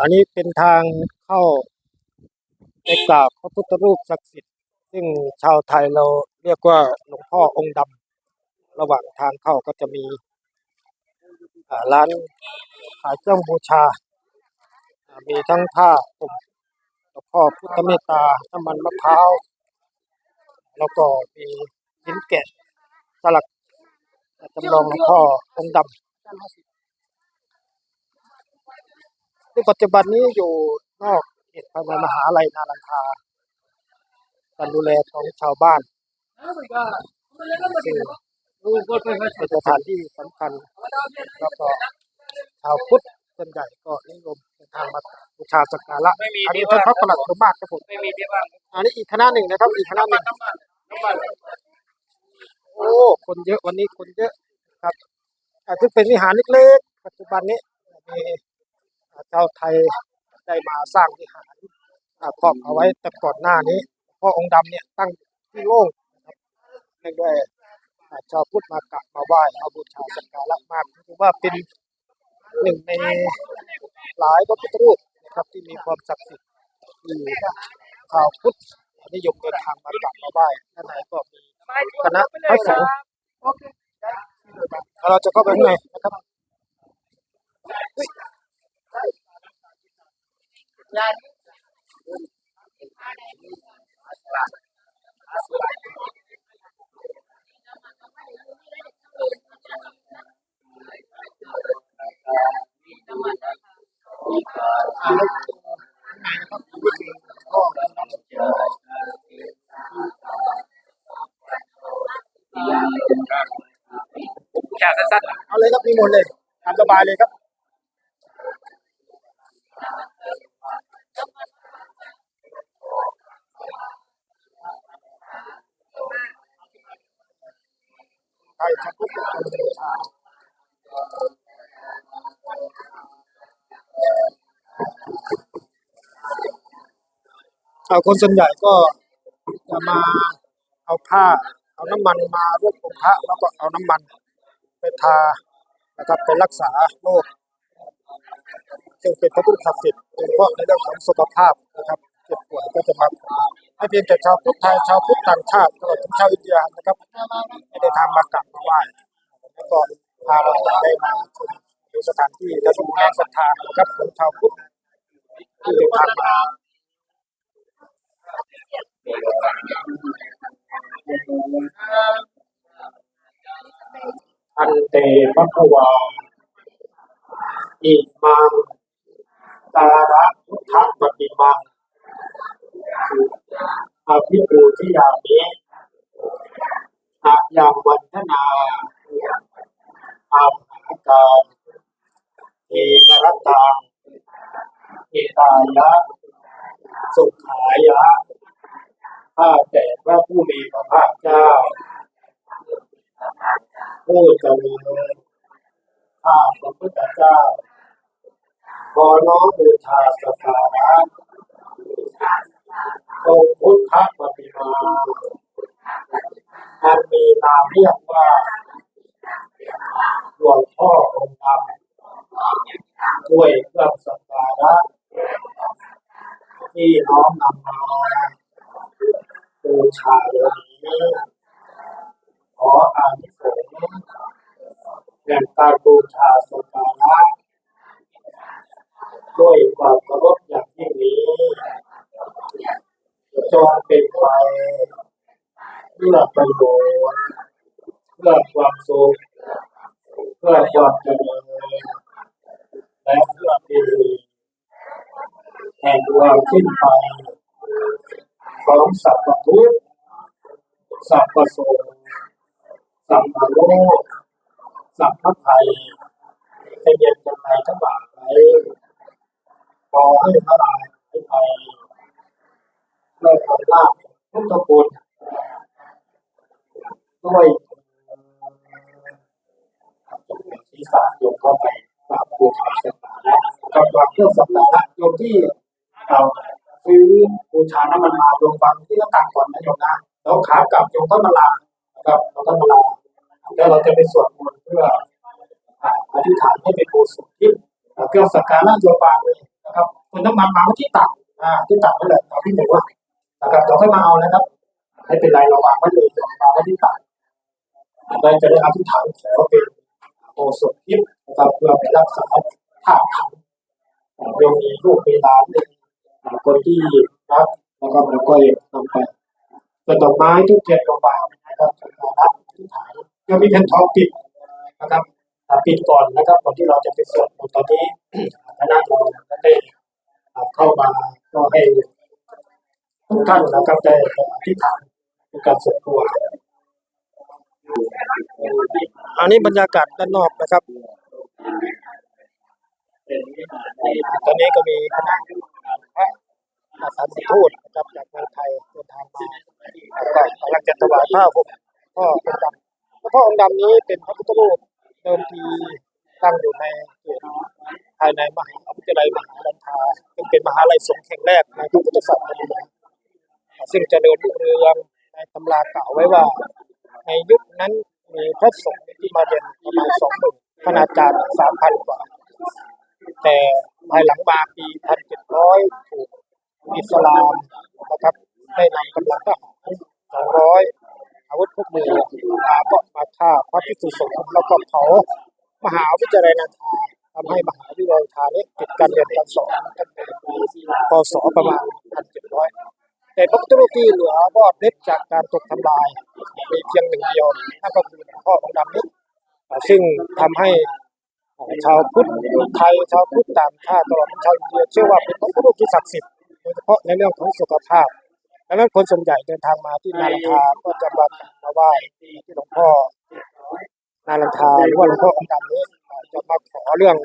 อันนี้เป็นทางเข้าไปกราบพระพุทธรูปศักดิ์สิทธิ์ซึ่งชาวไทยเราเรียกว่าหลวงพ่อองค์ดำระหว่างทางเข้าก็จะมีร้านขายเครื่องบูชา มีทั้งผ้าห่มหลวงพ่อพุทธเมตตาน้ำมันมะพร้าว แล้วก็มีหินแกะสลัก จำลองหลวงพ่อองค์ดำในปัจจุบันนี้อยู่นอกเขตภายในมหาลัยนาลังคาการดูแลของชาวบ้านซึ่งเป็นสถานที่สำคัญแล้วก็ชาวพุทธส่วนใหญ่ก็นิยมเดินทางมาบูชาสักการะไม่มีอันนี้ที่ท่านว่างพระประหลัดสมมาตรครับผมไม่มีที่ว่างอันนี้อีกคณะหนึ่งนะครับ อีกคณะหนึ่ง น้ำมันน้ำมัน โอ้ คนเยอะวันนี้คนเยอะครับอาจจะเป็นวิหารเล็กๆปัจจุบันนี้มีชาวไทยได้มาสร้างวิหารครอบเอาไว้แต่ก่อนหน้านี้พ่อองค์ดำเนี่ยตั้งที่โล่งนะครับเนื่องด้วยชาวพุทธมากราบมาไหว้มาบูชาสักการะมากถือว่าเป็นหนึ่งในหลายพระพุทธรูปนะครับที่มีความศักดิ์สิทธิ์ที่ชาวพุทธนิยมเดินทางมากราบมาไหว้ด้านในก็มีคณะพระสงฆ์ เราจะเข้าไปข้างในนะครับ ชาสั้นเอาเลยครับมีหมดเลยตามสบายเลยครับใครจะพูดกับคนบูชาเอาคนส่วนใหญ่ก็จะมาเอาผ้า เอาน้ำมันมารวบองค์พระแล้วก็เอาน้ำมันไปทานะครับไปรักษาโรคซึ่งเป็นพระพุทธศักดิ์สิทธิ์โดยเฉพาะในเรื่องของสุขภาพนะครับเจ็บป่วยก็จะมาให้เพียงแต่ชาวพุทธไทยชาวพุทธต่างชาติตลอดถึงชาวอินเดียนะครับให้ได้ทางมากราบมาไหว้แล้วก็พาเราได้มาชมดูสถานที่และดูแรงศรัทธานะครับของชาวพุทธที่เดินทางมา อันเตภควาอิมังตาระพุทธปฏิมังอาภิปูทิยามิอายังวันธนาอามหาการเอกรตังเอตายะ สุขายะข้าแต่ พระผู้มีพระภาคเจ้าผู้เจริญข้าพระพุทธเจ้า ขอน้อมบูชาสักการะองค์พุทธปฏิมาอันมีนามเรียกว่าหลวงพ่อองค์ดำด้วยเครื่องสักการะที่น้อมนำมา บูชาเดี๋ยวนี้ขออานิสงส์แห่งการบูชาสัการะด้วยความเคารพอย่างยิ่งนี้จงเป็นไปเพื่อประโยชน์เพื่อความสุขเพื่อความเจริญและเพื่อเป็นแห่งความสิ้นไป ของสัพพทุกสัพพโสงสัมภโลกสัมภไทยจะเย็นกันไปทั้งหลายขอให้พระลายให้ไปด้วยความลาภพุทธคุณด้วยศีรษะโยมเข้าไปกราบบูชาสักการะกำลังเครื่อสักการะโยมที่ บูชาน้ำมันมาโยมฟังที่ก็ต่างก่อนนะโยมนะแล้วขากลับโยมก็มาลานะครับเราก็มาลาแล้วเราจะไปสวดมนต์เพื่ออธิษฐานให้เป็นโบสถ์ที่เครื่องสักการะโยบายเลยนะครับคนน้ำมันมาที่ตักอ่าที่ตักนั่นแหละตามที่หนึ่งว่านะครับเราค่อยมาเอานะครับไม่เป็นไรเราวางไว้เลยเราวางไว้ที่ตักเราจะได้อธิษฐานขอเป็นโบสถ์ที่นะครับเพื่อไปรักษาธาตุขันธ์ยังมีลูกมีหลานมี คนที่รักแล้วก็เราก็นำไปเป็นดอกไม้ทุกเทียนดอกบานนะครับสักการะอธิษฐานยังมีแผ่นทองปิดนะครับปิดก่อนนะครับก่อนที่เราจะไปสวดตอนนี้คณะเราได้เข้ามาก็ให้ทุกท่านนะครับได้อธิษฐานในการสวดมนต์อันนี้บรรยากาศด้านนอกนะครับ ตอนนี้ก็มีคณะ สาสทูตนะครับจากเมืองไทยเดินทางมาแล้วก็กำลังจะถวายผ้าห่มพ่อองค์ดำพระพ่อองค์ดำนี้เป็นพระพุทธรูปเดิมทีตั้งอยู่ในเขตภายในมหาวิทยาลัยมหาลันทาซึ่งเป็นมหาลัยสงฆ์แห่งแรกในพระพุทธศาสนาซึ่งเจริญรุ่งเรืองในตำรากล่าวไว้ว่า ในยุคนั้นมีพระสงฆ์ที่มาเรียนประมาณสองหมื่นคณาจารย์สามพันกว่า แต่ภายหลังมาปี1700ถูก อิสลามนะครับได้นำกำลังทหาร200อยอาวุธพวกมือมาก็มาฆ่าพระภิกษุสงฆ์แล้วก็เผามหาวิทยาลัยนาทาทำให้มหาวิทยาลัยนาทานี้ปิดการเรียนการสอนตั้งแต่ปีพศประมาณ1700 แต่พระพุทธรูปที่เหลือรอดเล็ดจากการถูกทำลายมีเพียงหนึ่งเดียวนั่นก็คือหลวงพ่อของดำนี้อ่าซึ่งทำให้ชาวพุทธไทยชาวพุทธต่างชาติตลอดชาวอินเดียเชื่อว่าเป็นพระพุทธรูปที่ศักดิ์สิทธิ์ ดยเฉพาะในเรื่องของสุขภาพดังนั้นคนส่วนใหญ่เดินทางมาที่นาลันทาก็จะมามาไหว้ที่หลวงพ่อนาลันทาหรือว่าหลวงพ่อองค์ดำนี้จะมาขอเรื่อง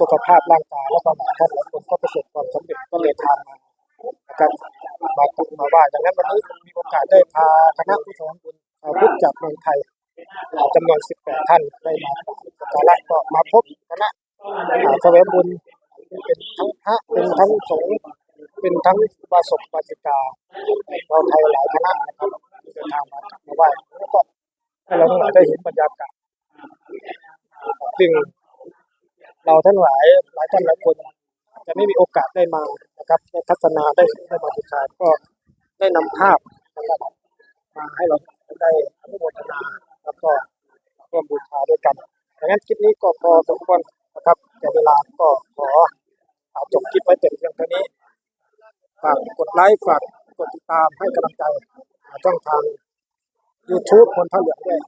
สุขภาพร่างกายแล้วก็หลาท่านหลายคนก็ประสบความสำเร็จก็เลยทางมานะครับมามาไหว้ดังนั้นวันนี้มีโอกาสได้พาคณะผู้สอนบุญชาวพุทธจากเมืองไทยจำนวน 18 ท่านได้มาสักการะก็มาพบคณะอ่าแสวงบุญเป็นทั้งพระเป็นทั้งสงฆ์ เป็นทั้งวาสกวาสิกาเราไทยหลายคณะนะครับที่เดินทางมามาไหว้แล้วก็ให้เราทั้งหลายได้เห็นบรรยากาศซึ่งเราทั้งหลายหลายท่านหลายคนจะไม่มีโอกาสได้มานะครับได้ทัศนาได้ได้มาบูชาก็ได้นำภาพนะครับมาให้เราได้อนุโมทนาแล้วก็ร่วมบูชาด้วยกันดังนั้นคลิปนี้ก็พอสมควรนะครับแต่เวลาก็ขอจบคลิปไว้แต่เพียงเท่านี้ ฝากกดไลค์ฝากกดติดตามให้กำลังใจช่องทาง YouTube คนท่าเหลืองด้วย